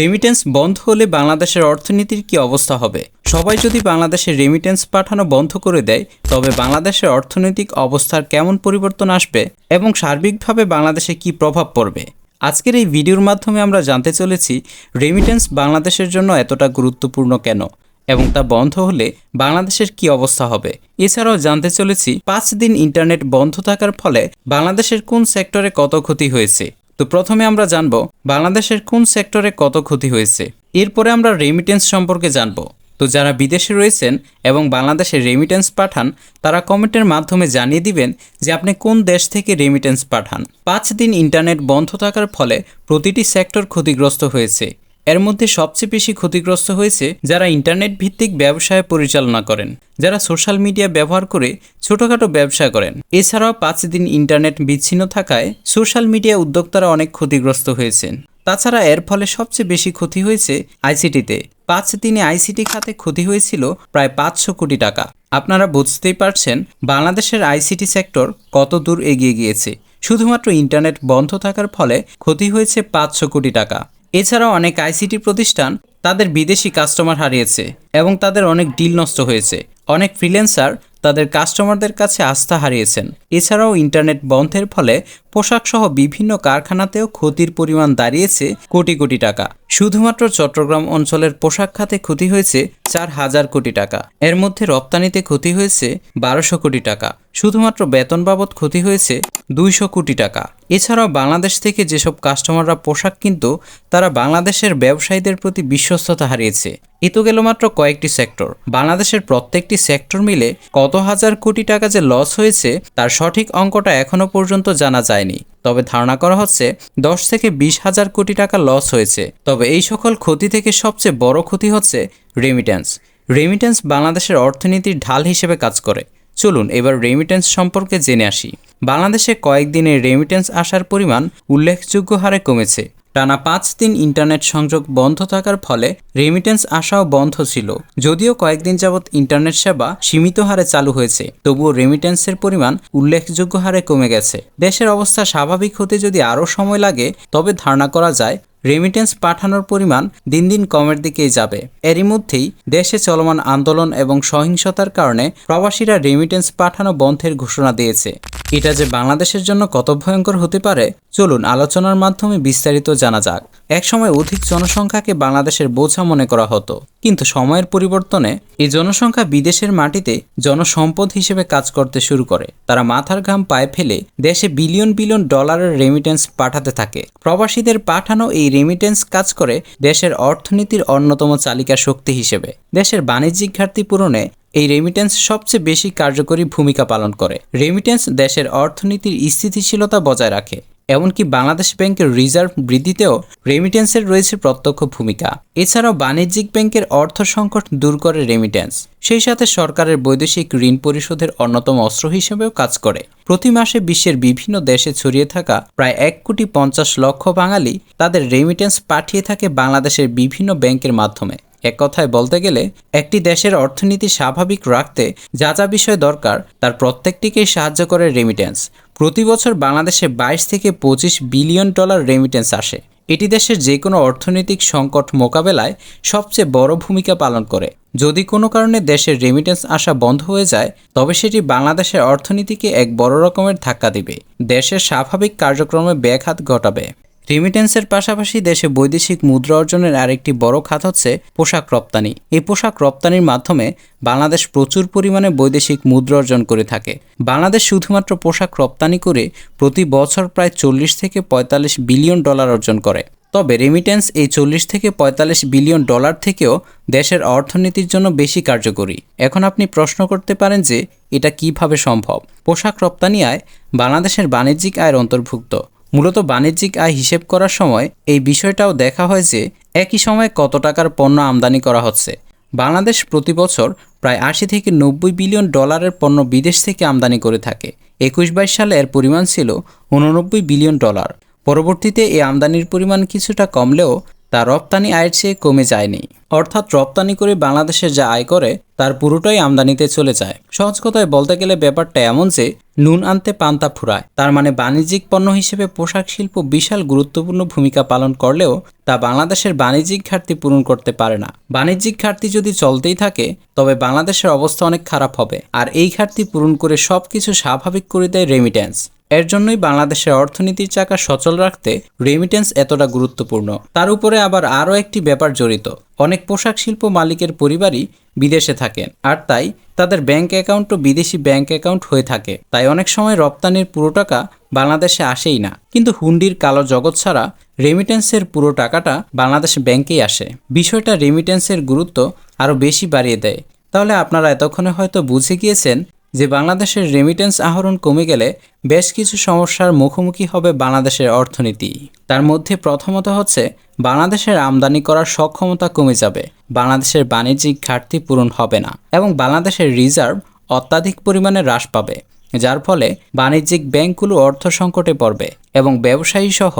Remittance বন্ধ হলে বাংলাদেশের অর্থনীতির কি অবস্থা হবে? সবাই যদি বাংলাদেশের রেমিটেন্স পাঠানো বন্ধ করে দেয়, তবে বাংলাদেশের অর্থনৈতিক অবস্থার কেমন পরিবর্তন আসবে এবং সার্বিকভাবে বাংলাদেশে কি প্রভাব পড়বে? আজকের এই ভিডিওর মাধ্যমে আমরা জানতে চলেছি রেমিটেন্স বাংলাদেশের জন্য এতটা গুরুত্বপূর্ণ কেন এবং তা বন্ধ হলে বাংলাদেশের কি অবস্থা হবে? এছাড়াও জানতে চলেছি পাঁচ দিন ইন্টারনেট বন্ধ থাকার ফলে বাংলাদেশের কোন সেক্টরে কত ক্ষতি হয়েছে? তো প্রথমে আমরা জানব বাংলাদেশের কোন সেক্টরে কত ক্ষতি হয়েছে। এরপরে আমরা রেমিটেন্স সম্পর্কে জানব। তো যারা বিদেশে রয়েছেন এবং বাংলাদেশে রেমিটেন্স পাঠান, তারা কমেন্টের মাধ্যমে জানিয়ে দিবেন যে আপনি কোন দেশ থেকে রেমিটেন্স পাঠান। পাঁচ দিন ইন্টারনেট বন্ধ থাকার ফলে প্রতিটি সেক্টর ক্ষতিগ্রস্ত হয়েছে। এর মধ্যে সবচেয়ে বেশি ক্ষতিগ্রস্ত হয়েছে যারা ইন্টারনেট ভিত্তিক ব্যবসায় পরিচালনা করেন, যারা সোশ্যাল মিডিয়া ব্যবহার করে ছোটখাটো ব্যবসা করেন। এছাড়াও পাঁচ দিন ইন্টারনেট বিচ্ছিন্ন থাকায় সোশ্যাল মিডিয়া উদ্যোক্তারা অনেক ক্ষতিগ্রস্ত হয়েছেন। তাছাড়া এর ফলে সবচেয়ে বেশি ক্ষতি হয়েছে আইসিটিতে। পাঁচ দিনে আইসিটি খাতে ক্ষতি হয়েছিল প্রায় পাঁচশো কোটি টাকা। আপনারা বুঝতেই পারছেন বাংলাদেশের আইসিটি সেক্টর কত দূর এগিয়ে গিয়েছে। শুধুমাত্র ইন্টারনেট বন্ধ থাকার ফলে ক্ষতি হয়েছে পাঁচশো কোটি টাকা। এছাড়াও অনেক আইসিটি প্রতিষ্ঠান তাদের বিদেশি কাস্টমার হারিয়েছে এবং তাদের অনেক ডিল নষ্ট হয়েছে। অনেক ফ্রিল্যান্সার তাদের কাস্টমারদের কাছে আস্থা হারিয়েছেন। এছাড়াও ইন্টারনেট বন্ধের ফলে পোশাকসহ বিভিন্ন কারখানাতেও ক্ষতির পরিমাণ দাঁড়িয়েছে কোটি কোটি টাকা। শুধুমাত্র চট্টগ্রাম অঞ্চলের পোশাক খাতে ক্ষতি হয়েছে চার হাজার কোটি টাকা। এর মধ্যে রপ্তানিতে ক্ষতি হয়েছে বারোশো কোটি টাকা। শুধুমাত্র বেতন বাবদ ক্ষতি হয়েছে দুইশো কোটি টাকা। এছাড়াও বাংলাদেশ থেকে যেসব কাস্টমাররা পোশাক কিনতো, তারা বাংলাদেশের ব্যবসায়ীদের প্রতি বিশ্বস্ততা হারিয়েছে। এ তো গেল মাত্র কয়েকটি সেক্টর। বাংলাদেশের প্রত্যেকটি সেক্টর মিলে কত হাজার কোটি টাকা যে লস হয়েছে, তার সঠিক অঙ্কটা এখনও পর্যন্ত জানা যায়নি। তবে ধারণা করা হচ্ছে দশ থেকে বিশ হাজার কোটি টাকা লস হয়েছে। তবে এই সকল ক্ষতি থেকে সবচেয়ে বড় ক্ষতি হচ্ছে রেমিট্যান্স রেমিট্যান্স বাংলাদেশের অর্থনীতির ঢাল হিসেবে কাজ করে। চলুন এবার রেমিটেন্স সম্পর্কে জেনে আসি। বাংলাদেশে কয়েকদিনে রেমিটেন্স আসার পরিমাণ উল্লেখযোগ্য হারে কমেছে। টানা পাঁচ দিন ইন্টারনেট সংযোগ বন্ধ থাকার ফলে রেমিটেন্স আসাও বন্ধ ছিল। যদিও কয়েকদিন যাবৎ ইন্টারনেট সেবা সীমিত হারে চালু হয়েছে, তবুও রেমিটেন্সের পরিমাণ উল্লেখযোগ্য হারে কমে গেছে। দেশের অবস্থা স্বাভাবিক হতে যদি আরও সময় লাগে, তবে ধারণা করা যায় রেমিটেন্স পাঠানোর পরিমাণ দিন দিন কমের দিকেই যাবে। এরই মধ্যেই দেশে চলমান আন্দোলন এবং সহিংসতার কারণে প্রবাসীরা রেমিটেন্স পাঠানো বন্ধের ঘোষণা দিয়েছে। এটা যে বাংলাদেশের জন্য কত ভয়ঙ্কর হতে পারে, চলুন আলোচনার মাধ্যমে বিস্তারিত জানা যাক। একসময় অধিক জনসংখ্যাকে বাংলাদেশের বোঝা মনে করা হতো। কিন্তু সময়ের পরিবর্তনে এই জনসংখ্যা বিদেশের মাটিতে জনসম্পদ হিসেবে কাজ করতে শুরু করে। তারা মাথার ঘাম পায়ে ফেলে দেশে বিলিয়ন বিলিয়ন ডলারের রেমিটেন্স পাঠাতে থাকে। প্রবাসীদের পাঠানো এই রেমিটেন্স কাজ করে দেশের অর্থনীতির অন্যতম চালিকা শক্তি হিসেবে। দেশের বাণিজ্যিক ঘাটতি পূরণে এই রেমিটেন্স সবচেয়ে বেশি কার্যকরী ভূমিকা পালন করে। রেমিটেন্স দেশের অর্থনীতির স্থিতিশীলতা বজায় রাখে। এমনকি বাংলাদেশ ব্যাংকের রিজার্ভ বৃদ্ধিতেও রেমিটেন্সের রয়েছে প্রত্যক্ষ ভূমিকা। এছাড়াও বাণিজ্যিক ব্যাংকের অর্থ সংকট দূর করে রেমিটেন্স সেই সাথে সরকারের বৈদেশিক ঋণ পরিশোধের অন্যতম অস্ত্র হিসেবেও কাজ করে। প্রতি মাসে বিশ্বের বিভিন্ন দেশে ছড়িয়ে থাকা প্রায় এক কোটি পঞ্চাশ লক্ষ বাঙালি তাদের রেমিটেন্স পাঠিয়ে থাকে বাংলাদেশের বিভিন্ন ব্যাংকের মাধ্যমে। এক কথায় বলতে গেলে, একটি দেশের অর্থনীতি স্বাভাবিক রাখতে যা যা বিষয় দরকার, তার প্রত্যেকটিকেই সাহায্য করে রেমিটেন্স প্রতি বছর বাংলাদেশে বাইশ থেকে পঁচিশ বিলিয়ন ডলার রেমিটেন্স আসে। এটি দেশের যে কোনো অর্থনৈতিক সংকট মোকাবেলায় সবচেয়ে বড় ভূমিকা পালন করে। যদি কোনো কারণে দেশের রেমিটেন্স আসা বন্ধ হয়ে যায়, তবে সেটি বাংলাদেশের অর্থনীতিকে এক বড় রকমের ধাক্কা দিবে। দেশের স্বাভাবিক কার্যক্রমে ব্যাঘাত ঘটাবে। রেমিটেন্সের পাশাপাশি দেশে বৈদেশিক মুদ্রা অর্জনের আরেকটি বড় খাত হচ্ছে পোশাক রপ্তানি। এই পোশাক রপ্তানির মাধ্যমে বাংলাদেশ প্রচুর পরিমাণে বৈদেশিক মুদ্রা অর্জন করে থাকে। বাংলাদেশ শুধুমাত্র পোশাক রপ্তানি করে প্রতি বছর প্রায় চল্লিশ থেকে পঁয়তাল্লিশ বিলিয়ন ডলার অর্জন করে। তবে রেমিটেন্স এই চল্লিশ থেকে পঁয়তাল্লিশ বিলিয়ন ডলার থেকেও দেশের অর্থনীতির জন্য বেশি কার্যকরী। এখন আপনি প্রশ্ন করতে পারেন যে এটা কীভাবে সম্ভব? পোশাক রপ্তানি আয় বাংলাদেশের বাণিজ্যিক আয়ের অন্তর্ভুক্ত। মূলত বাণিজ্যিক আয় হিসেব করার সময় এই বিষয়টাও দেখা হয় যে একই সময়ে কত টাকার পণ্য আমদানি করা হচ্ছে। বাংলাদেশ প্রতি বছর প্রায় আশি থেকে নব্বই বিলিয়ন ডলারের পণ্য বিদেশ থেকে আমদানি করে থাকে। একুশ বাইশ সালে এর পরিমাণ ছিল উননব্বই বিলিয়ন ডলার। পরবর্তীতে এই আমদানির পরিমাণ কিছুটা কমলেও তা রপ্তানি আয়ের চেয়ে কমে যায়নি। অর্থাৎ রপ্তানি করে বাংলাদেশে যা আয় করে, তার পুরোটাই আমদানিতে চলে যায়। সহজ কথায় বলতে গেলে ব্যাপারটা এমন যে, নুন আনতে পান্তা ফুরায়। তার মানে বাণিজ্যিক পণ্য হিসেবে পোশাক শিল্প বিশাল গুরুত্বপূর্ণ ভূমিকা পালন করলেও, তা বাংলাদেশের বাণিজ্যিক ঘাটতি পূরণ করতে পারে না। বাণিজ্যিক ঘাটতি যদি চলতেই থাকে, তবে বাংলাদেশের অবস্থা অনেক খারাপ হবে। আর এই ঘাটতি পূরণ করে সবকিছু স্বাভাবিক করে দেয় রেমিট্যান্স এর জন্যই বাংলাদেশের অর্থনীতির চাকা সচল রাখতে রেমিটেন্স এতটা গুরুত্বপূর্ণ। তার উপরে আবার আরও একটি ব্যাপার জড়িত। অনেক পোশাক শিল্প মালিকের পরিবারই বিদেশে থাকেন, আর তাই তাদের ব্যাংক অ্যাকাউন্টও বিদেশি ব্যাংক অ্যাকাউন্ট হয়ে থাকে। তাই অনেক সময় রপ্তানির পুরো টাকা বাংলাদেশে আসেই না। কিন্তু হুন্ডির কালো জগৎ ছাড়া রেমিটেন্সের পুরো টাকাটা বাংলাদেশ ব্যাংকেই আসে। বিষয়টা রেমিটেন্সের গুরুত্ব আরও বেশি বাড়িয়ে দেয়। তাহলে আপনারা এতক্ষণে হয়তো বুঝে গিয়েছেন যে বাংলাদেশের রেমিটেন্স আহরণ কমে গেলে বেশ কিছু সমস্যার মুখোমুখি হবে বাংলাদেশের অর্থনীতি। তার মধ্যে প্রথমত হচ্ছে, বাংলাদেশের আমদানি করার সক্ষমতা কমে যাবে। বাংলাদেশের বাণিজ্যিক ঘাটতি পূরণ হবে না এবং বাংলাদেশের রিজার্ভ অত্যাধিক পরিমাণে হ্রাস পাবে, যার ফলে বাণিজ্যিক ব্যাংকগুলো অর্থ সংকটে পড়বে এবং ব্যবসায়ী সহ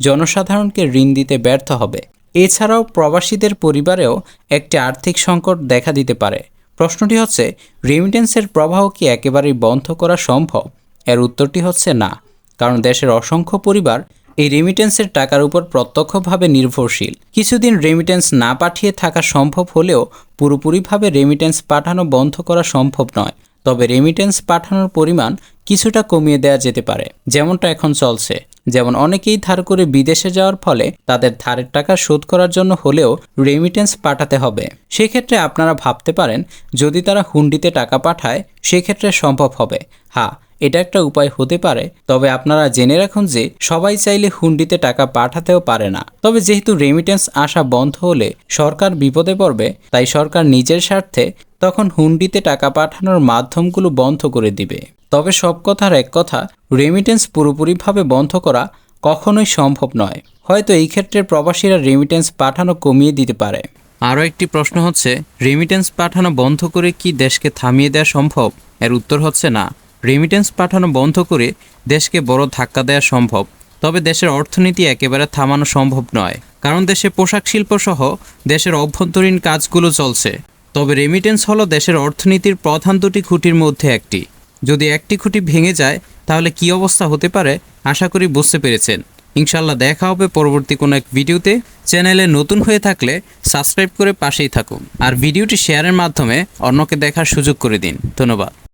জনসাধারণকে ঋণ দিতে ব্যর্থ হবে। এছাড়াও প্রবাসীদের পরিবারেও একটি আর্থিক সংকট দেখা দিতে পারে। প্রশ্নটি হচ্ছে রেমিটেন্সের প্রবাহ কি একেবারেই বন্ধ করা সম্ভব? এর উত্তরটি হচ্ছে না, কারণ দেশের অসংখ্য পরিবার এই রেমিটেন্সের টাকার উপর প্রত্যক্ষভাবে নির্ভরশীল। কিছুদিন রেমিটেন্স না পাঠিয়ে থাকা সম্ভব হলেও পুরোপুরিভাবে রেমিটেন্স পাঠানো বন্ধ করা সম্ভব নয়। তবে রেমিটেন্স পাঠানোর পরিমাণ কিছুটা কমিয়ে দেওয়া যেতে পারে। যেমনটা এখন চলছে। যেমন অনেকেই ধার করে বিদেশে যাওয়ার ফলে তাদের ধারের টাকা শোধ করার জন্য হলেও রেমিটেন্স পাঠাতে হবে। সেক্ষেত্রে আপনারা ভাবতে পারেন, যদি তারা হুন্ডিতে টাকা পাঠায়, সেক্ষেত্রে সম্ভব হবে। হ্যাঁ এটা একটা উপায় হতে পারে, তবে আপনারা জেনে রাখুন যে সবাই চাইলে হুন্ডিতে টাকা পাঠাতেও পারে না। তবে যেহেতু রেমিটেন্স আসা বন্ধ হলে সরকার বিপদে পড়বে, তাই সরকার নিজের স্বার্থে তখন হুন্ডিতে টাকা পাঠানোর মাধ্যমগুলো বন্ধ করে দিবে। তবে সব কথার এক কথা রেমিটেন্স পুরোপুরিভাবে বন্ধ করা কখনোই সম্ভব নয়। হয়তো এই ক্ষেত্রে প্রবাসীরা রেমিটেন্স পাঠানো কমিয়ে দিতে পারে। আরও একটি প্রশ্ন হচ্ছে রেমিটেন্স পাঠানো বন্ধ করে কি দেশকে থামিয়ে দেওয়া সম্ভব? এর উত্তর হচ্ছে না। রেমিটেন্স পাঠানো বন্ধ করে দেশকে বড় ধাক্কা দেওয়া সম্ভব। তবে দেশের অর্থনীতি একেবারে থামানো সম্ভব নয়। কারণ দেশে পোশাক শিল্প সহ দেশের অভ্যন্তরীণ কাজগুলো চলছে। তবে রেমিটেন্স হলো দেশের অর্থনীতির প্রধান দুটি খুঁটির মধ্যে একটি। যদি একটি খুঁটি ভেঙে যায়, তাহলে কি অবস্থা হতে পারে, আশা করি বুঝতে পেরেছেন। ইনশাল্লাহ দেখা হবে পরবর্তী কোনো এক ভিডিওতে। চ্যানেলে নতুন হয়ে থাকলে সাবস্ক্রাইব করে পাশেই থাকুন। আর ভিডিওটি শেয়ারের মাধ্যমে অন্যকে দেখার সুযোগ করে দিন। ধন্যবাদ।